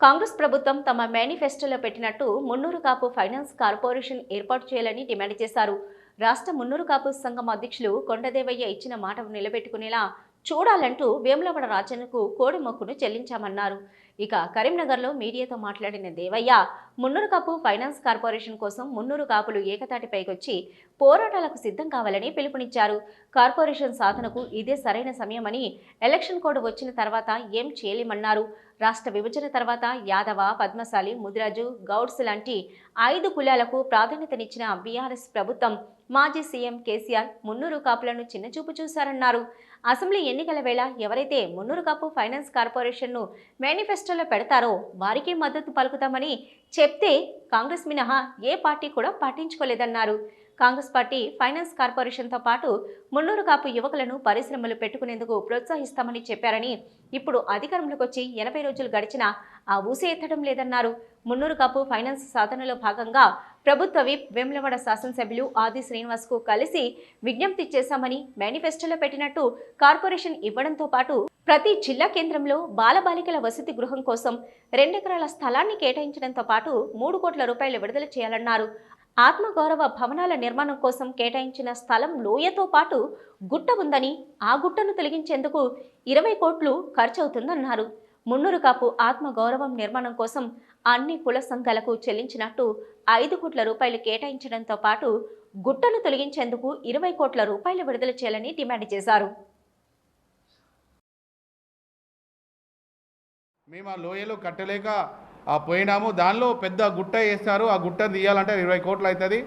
కాంగ్రెస్ ప్రభుత్వం తమ మేనిఫెస్టోలో పెట్టినట్టు మున్నూరు కాపు ఫైనాన్స్ కార్పొరేషన్ ఏర్పాటు చేయాలని డిమాండ్ చేశారు. రాష్ట్ర మున్నూరు కాపు సంఘం అధ్యక్షులు కొండదేవయ్య ఇచ్చిన మాట నిలబెట్టుకునేలా చూడాలంటూ వేములవాడ రాజన్నకు కోడి మొక్కును చెల్లించామన్నారు. ఇక కరీంనగర్లో మీడియాతో మాట్లాడిన దేవయ్య మున్నూరు కాపు ఫైనాన్స్ కార్పొరేషన్ కోసం మున్నూరు కాపులు ఏకతాటిపైకొచ్చి పోరాటాలకు సిద్ధం కావాలని పిలుపునిచ్చారు. కార్పొరేషన్ సాధనకు ఇదే సరైన సమయమని ఎలక్షన్ కోడ్ వచ్చిన తర్వాత ఏం చేయలేమన్నారు. రాష్ట్ర విభజన తర్వాత యాదవ పద్మశాలి ముదిరాజు గౌడ్స్ లాంటి ఐదు కులాలకు ప్రాధాన్యతనిచ్చిన బీఆర్ఎస్ ప్రభుత్వం మాజీ సీఎం కేసీఆర్ మున్నూరు కాపులను చిన్నచూపు చూశారన్నారు. అసెంబ్లీ ఎన్నికల వేళ ఎవరైతే మున్నూరు కాపు ఫైనాన్స్ కార్పొరేషన్ను మేనిఫెస్టోలో పెడతారో వారికి మద్దతు పలుకుతామని చెప్తే కాంగ్రెస్ మినహా ఏ పార్టీ కూడా పాటించుకోలేదన్నారు. కాంగ్రెస్ పార్టీ ఫైనాన్స్ కార్పొరేషన్తో పాటు మున్నూరు కాపు యువకులను పరిశ్రమలు పెట్టుకునేందుకు ప్రోత్సహిస్తామని చెప్పారని ఇప్పుడు అధికారంలోకి వచ్చి ఎనభై రోజులు గడిచినా ఆ ఊసే ఎత్తడం లేదన్నారు. మున్నూరు కాపు ఫైనాన్స్ సాధనలో భాగంగా ప్రభుత్వ విప్ వేములవాడ శాసనసభ్యులు ఆది శ్రీనివాస్కు కలిసి విజ్ఞప్తి చేశామని మేనిఫెస్టోలో పెట్టినట్టు కార్పొరేషన్ ఇవ్వడంతో పాటు ప్రతి జిల్లా కేంద్రంలో బాలబాలికల వసతి గృహం కోసం రెండెకరాల స్థలాన్ని కేటాయించడంతో పాటు మూడు కోట్ల రూపాయలు విడుదల చేయాలన్నారు. ఆత్మగౌరవ భవనాల నిర్మాణం కోసం కేటాయించిన స్థలం లోయతో పాటు గుట్ట ఉందని ఆ గుట్టను తొలగించేందుకు ఇరవై కోట్లు ఖర్చవుతుందన్నారు. మున్నూరు కాపు ఆత్మగౌరవం నిర్మాణం కోసం అన్ని కుల సంఘాలకు చెల్లించినట్టు ఐదు కోట్ల రూపాయలు కేటాయించడంతో పాటు గుట్టను తొలగించేందుకు ఇరవై కోట్ల రూపాయలు విడుదల చేయాలని డిమాండ్ చేశారు. మేము ఆ లోయలో కట్టలేక పోయినాము. దానిలో పెద్ద గుట్ట వేస్తారు. ఆ గుట్ట తీయాలంటే ఇరవై కోట్లు అవుతుంది.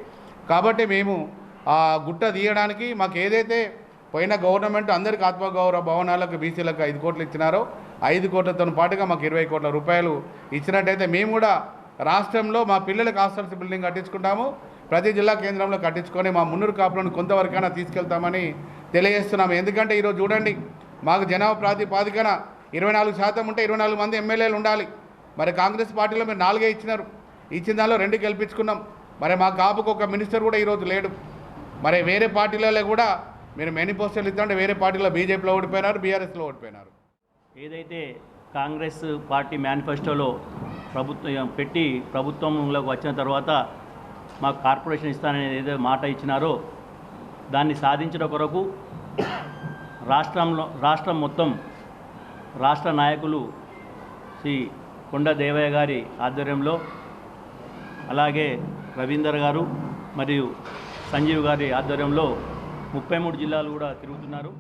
కాబట్టి మేము ఆ గుట్ట తీయడానికి మాకు ఏదైతే పోయిన గవర్నమెంట్ అందరికి ఆత్మగౌరవ భవనాలకు బీసీలకు ఐదు కోట్లు ఇచ్చినారో ఐదు కోట్లతో పాటుగా మాకు ఇరవై కోట్ల రూపాయలు ఇచ్చినట్టయితే మేము కూడా రాష్ట్రంలో మా పిల్లలకు హాస్టల్స్ బిల్డింగ్ కట్టించుకుంటాము. ప్రతి జిల్లా కేంద్రంలో కట్టించుకొని మా మున్నూరు కాపులను కొంతవరకైనా తీసుకెళ్తామని తెలియజేస్తున్నాము. ఎందుకంటే ఈరోజు చూడండి మాకు జనాభా ప్రాతిపాదికన ఇరవై నాలుగు శాతం ఉంటే ఇరవై నాలుగు మంది ఎమ్మెల్యేలు ఉండాలి. మరి కాంగ్రెస్ పార్టీలో మీరు నాలుగే ఇచ్చినారు. ఇచ్చిన దానిలో రెండు గెలిపించుకున్నాం. మరి మా కాపుకు ఒక మినిస్టర్ కూడా ఈరోజు లేడు. మరి వేరే పార్టీలలో కూడా మీరు మేనిఫెస్టోలు ఇస్తుంటే వేరే పార్టీలో బీజేపీలో ఓడిపోయినారు బీఆర్ఎస్లో ఓడిపోయినారు. ఏదైతే కాంగ్రెస్ పార్టీ మేనిఫెస్టోలో ప్రభుత్వం పెట్టి ప్రభుత్వంలోకి వచ్చిన తర్వాత మాకు కార్పొరేషన్ ఇస్తానని ఏదో మాట ఇచ్చినారో దాన్ని సాధించడం కొరకు రాష్ట్రంలో రాష్ట్రం మొత్తం రాష్ట్ర నాయకులు శ్రీ కొండ దేవయ్య గారి ఆధ్వర్యంలో అలాగే రవీందర్ గారు మరియు సంజీవ్ గారి ఆధ్వర్యంలో ముప్పై మూడు జిల్లాలు కూడా తిరుగుతున్నారు.